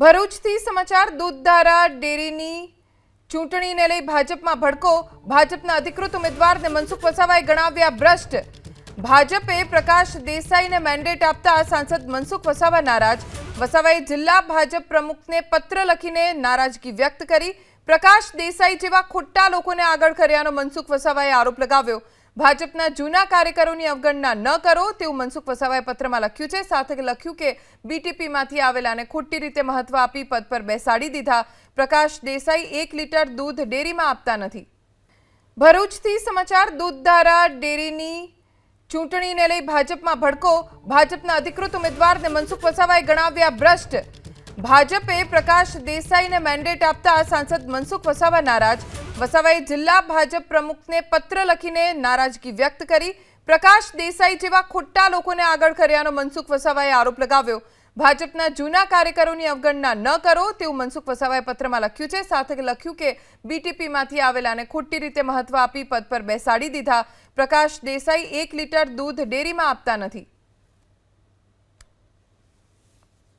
ભરૂચથી સમાચાર દૂધધારા ડેરીની ચૂંટણીને લઈ ભાજપમાં ભડકો. ભાજપના અધિકૃત ઉમેદવારને મનસુખ વસાવાએ ગણાવ્યા ભ્રષ્ટ. ભાજપે પ્રકાશ દેસાઈને મેન્ડેટ આપતા સાંસદ મનસુખ વસાવા નારાજ. વસાવાએ જિલ્લા ભાજપ પ્રમુખને પત્ર લખીને નારાજગી વ્યક્ત કરી. પ્રકાશ દેસાઈ જેવા ખોટા લોકોને આગળ કર્યાનો મનસુખ વસાવાએ આરોપ લગાવ્યો. ભાજપના જૂના કાર્યકરોની અવગણના ન કરો તેવું મનસુખ વસાવાએ પત્રમાં લખ્યું છે. સાથે લખ્યું કે બીટીપીમાંથી આવેલાને ખોટી રીતે મહત્વ આપી પદ પર બેસાડી દીધા. પ્રકાશ દેસાઈ એક લીટર દૂધ ડેરીમાં આપતા નથી. ભરૂચથી સમાચાર દૂધધારા ડેરીની ચૂંટણીને લઈ ભાજપમાં ભડકો. ભાજપના અધિકૃત ઉમેદવારને મનસુખ વસાવાએ ગણાવ્યા ભ્રષ્ટ. ભાજપે પ્રકાશ દેસાઈને મેન્ડેટ આપતા સાંસદ મનસુખ વસાવા નારાજ. વસાવાએ જિલ્લા ભાજપ પ્રમુખને પત્ર લખીને નારાજગી વ્યક્ત કરી. પ્રકાશ દેસાઈ જેવા ખોટા લોકોને આગળ કર્યાનો મનસુખ વસાવાએ આરોપ લગાવ્યો. ભાજપના જૂના કાર્યકરોની અવગણના ન કરો તેવું મનસુખ વસાવાએ પત્રમાં લખ્યું છે. સાથે લખ્યું કે બીટીપીમાંથી આવેલાને ખોટી રીતે મહત્વ આપી પદ પર બેસાડી દીધા. પ્રકાશ દેસાઈ એક લીટર દૂધ ડેરીમાં આપતા નથી.